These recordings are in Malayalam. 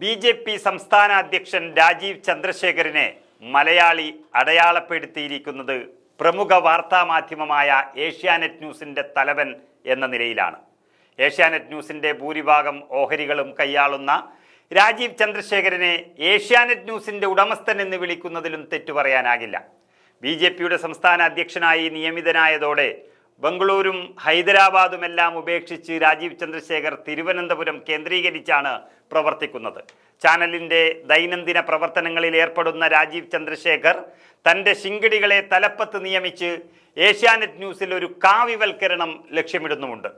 ബി ജെ പി സംസ്ഥാന അധ്യക്ഷൻ രാജീവ് ചന്ദ്രശേഖരനെ മലയാളി അടയാളപ്പെടുത്തിയിരിക്കുന്നത് പ്രമുഖ വാർത്താ മാധ്യമമായ ഏഷ്യാനെറ്റ് ന്യൂസിന്റെ തലവൻ എന്ന നിലയിലാണ്. ഏഷ്യാനെറ്റ് ന്യൂസിന്റെ ഭൂരിഭാഗം ഓഹരികളും കൈയാളുന്ന രാജീവ് ചന്ദ്രശേഖരനെ ഏഷ്യാനെറ്റ് ന്യൂസിന്റെ ഉടമസ്ഥൻ എന്ന് വിളിക്കുന്നതിലും തെറ്റു പറയാനാകില്ല ബി ജെ പിയുടെ സംസ്ഥാന അധ്യക്ഷനായി നിയമിതനായതോടെ ബംഗളൂരും ഹൈദരാബാദുമെല്ലാം ഉപേക്ഷിച്ച് രാജീവ് ചന്ദ്രശേഖർ തിരുവനന്തപുരം കേന്ദ്രീകരിച്ചാണ് പ്രവർത്തിക്കുന്നത്. ചാനലിന്റെ ദൈനംദിന പ്രവർത്തനങ്ങളിൽ ഏർപ്പെടുന്ന രാജീവ് ചന്ദ്രശേഖർ തന്റെ ശിങ്കിടികളെ തലപ്പത്ത് നിയമിച്ച് ഏഷ്യാനെറ്റ് ന്യൂസിൽ ഒരു കാവ്യവൽക്കരണം ലക്ഷ്യമിടുന്നുമുണ്ട്.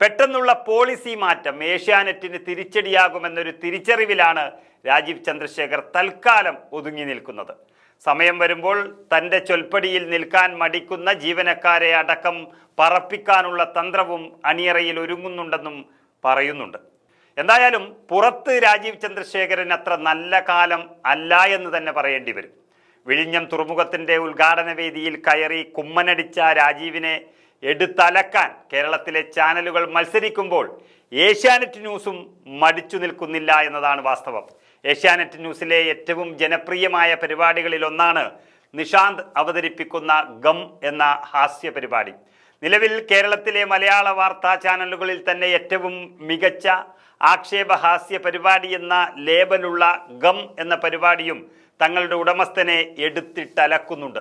പെട്ടെന്നുള്ള പോളിസി മാറ്റം ഏഷ്യാനെറ്റിന് തിരിച്ചടിയാകുമെന്നൊരു തിരിച്ചറിവിലാണ് രാജീവ് ചന്ദ്രശേഖർ തൽക്കാലം ഒതുങ്ങി നിൽക്കുന്നത്. സമയം വരുമ്പോൾ തന്റെ ചൊൽപ്പടിയിൽ നിൽക്കാൻ മടിക്കുന്ന ജീവനക്കാരെ അടക്കം പറപ്പിക്കാനുള്ള തന്ത്രവും അണിയറയിൽ ഒരുങ്ങുന്നുണ്ടെന്നും പറയുന്നുണ്ട്. എന്തായാലും പുറത്ത് രാജീവ് ചന്ദ്രശേഖരൻ അത്ര നല്ല കാലം അല്ല എന്ന് തന്നെ പറയേണ്ടി വരും. വിഴിഞ്ഞം തുറമുഖത്തിന്റെ ഉദ്ഘാടന വേദിയിൽ കയറി കുമ്മനടിച്ച രാജീവിനെ എടുത്തലക്കാൻ കേരളത്തിലെ ചാനലുകൾ മത്സരിക്കുമ്പോൾ ഏഷ്യാനെറ്റ് ന്യൂസും മടിച്ചു നിൽക്കുന്നില്ല എന്നതാണ് വാസ്തവം. ഏഷ്യാനെറ്റ് ന്യൂസിലെ ഏറ്റവും ജനപ്രിയമായ പരിപാടികളിൽ ഒന്നാണ് നിഷാന്ത് അവതരിപ്പിക്കുന്ന ഗം എന്ന ഹാസ്യ പരിപാടി. നിലവിൽ കേരളത്തിലെ മലയാള വാർത്താ ചാനലുകളിൽ തന്നെ ഏറ്റവും മികച്ച ആക്ഷേപഹാസ്യ പരിപാടി എന്ന ലേബലുള്ള ഗം എന്ന പരിപാടിയും തങ്ങളുടെ ഉടമസ്ഥനെ എടുത്തിട്ടലക്കുന്നുണ്ട്.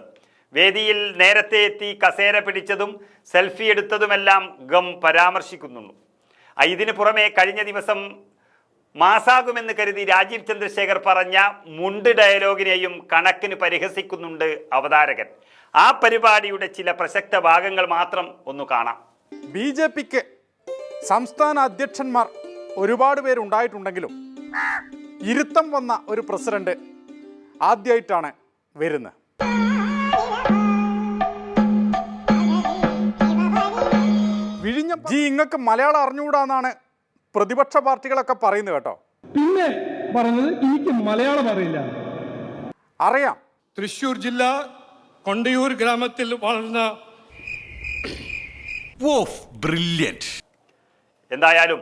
വേദിയിൽ നേരത്തെ എത്തി കസേര പിടിച്ചതും സെൽഫി എടുത്തതുമെല്ലാം ഗം പരാമർശിക്കുന്നുള്ളൂ ഇതിന് പുറമെ കഴിഞ്ഞ ദിവസം മാസാകുമെന്ന് കരുതി രാജീവ് ചന്ദ്രശേഖർ പറഞ്ഞ മുണ്ട് ഡയലോഗിനെയും കണക്കിന് പരിഹസിക്കുന്നുണ്ട് അവതാരകൻ. ആ പരിപാടിയുടെ ചില പ്രസക്ത ഭാഗങ്ങൾ മാത്രം ഒന്ന് കാണാം. ബി ജെ പിക്ക് സംസ്ഥാന അധ്യക്ഷന്മാർ ഒരുപാട് പേരുണ്ടായിട്ടുണ്ടെങ്കിലും ഇരുത്തം വന്ന ഒരു പ്രസിഡന്റ് ആദ്യമായിട്ടാണ് വരുന്നത്. വിഴിഞ്ഞ ജി ഇങ്ങക്ക് മലയാളം അറിഞ്ഞുകൂടാന്നാണ് പ്രതിപക്ഷ പാർട്ടികളൊക്കെ പറയുന്നത് കേട്ടോ. പിന്നെ പറഞ്ഞത് എനിക്ക് മലയാളം അറിയില്ല. അറിയാം. തൃശൂർ ജില്ല കൊണ്ടയൂർ ഗ്രാമത്തിൽ വളർന്ന എന്തായാലും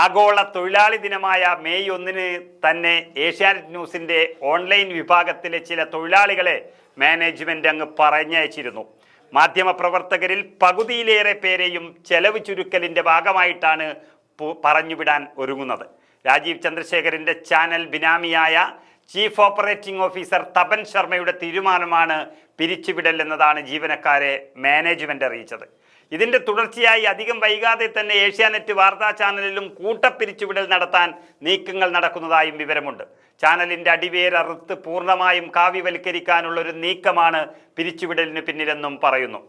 ആഗോള തൊഴിലാളി ദിനമായ മെയ് ഒന്നിന് തന്നെ ഏഷ്യാനെറ്റ് ന്യൂസിന്റെ ഓൺലൈൻ വിഭാഗത്തിലെ ചില തൊഴിലാളികളെ മാനേജ്മെന്റ് അങ്ങ് പറഞ്ഞയച്ചിരുന്നു. മാധ്യമപ്രവർത്തകരിൽ പകുതിയിലേറെ പേരെയും ചെലവ് ചുരുക്കലിന്റെ ഭാഗമായിട്ടാണ് പറഞ്ഞു പറഞ്ഞുവിടാൻ ഒരുങ്ങുന്നത്. രാജീവ് ചന്ദ്രശേഖരന്റെ ചാനൽ ബിനാമിയായ ചീഫ് ഓപ്പറേറ്റിംഗ് ഓഫീസർ തപൻ ശർമ്മയുടെ തീരുമാനമാണ് പിരിച്ചുവിടൽ എന്നതാണ് ജീവനക്കാരെ മാനേജ്മെന്റ് അറിയിച്ചത്. ഇതിന്റെ തുടർച്ചയായി അധികം വൈകാതെ തന്നെ ഏഷ്യാനെറ്റ് വാർത്താ ചാനലിലും കൂട്ടപ്പിരിച്ചുവിടൽ നടത്താൻ നീക്കങ്ങൾ നടക്കുന്നതായും വിവരമുണ്ട്. ചാനലിന്റെ അടിവേരറുത്ത് പൂർണമായും കാവ്യവൽക്കരിക്കാനുള്ള ഒരു നീക്കമാണ് പിരിച്ചുവിടലിന് പിന്നിലെന്നും പറയുന്നു.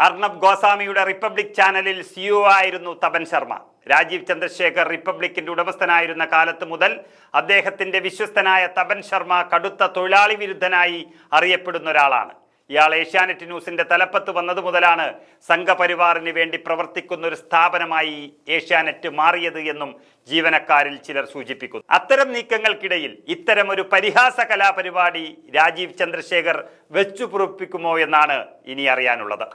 അർണബ് ഗോസ്വാമിയുടെ റിപ്പബ്ലിക് ചാനലിൽ സിഇഒ ആയിരുന്നു തപൻ ശർമ്മ. രാജീവ് ചന്ദ്രശേഖർ റിപ്പബ്ലിക്കിന്റെ ഉടമസ്ഥനായിരുന്ന കാലത്ത് മുതൽ അദ്ദേഹത്തിന്റെ വിശ്വസ്തനായ തപൻ ശർമ്മ കടുത്ത തൊഴിലാളി വിരുദ്ധനായി അറിയപ്പെടുന്ന ഒരാളാണ്. ഇയാൾ ഏഷ്യാനെറ്റ് ന്യൂസിന്റെ തലപ്പത്ത് വന്നതു മുതലാണ് സംഘപരിവാറിന് വേണ്ടി പ്രവർത്തിക്കുന്ന ഒരു സ്ഥാപനമായി ഏഷ്യാനെറ്റ് മാറിയത് എന്നും ജീവനക്കാരിൽ ചിലർ സൂചിപ്പിക്കുന്നു. അത്തരം നീക്കങ്ങൾക്കിടയിൽ ഇത്തരം ഒരു പരിഹാസ കലാപരിപാടി രാജീവ് ചന്ദ്രശേഖർ വെച്ചുപുറപ്പിക്കുമോ എന്നാണ് ഇനി അറിയാനുള്ളത്.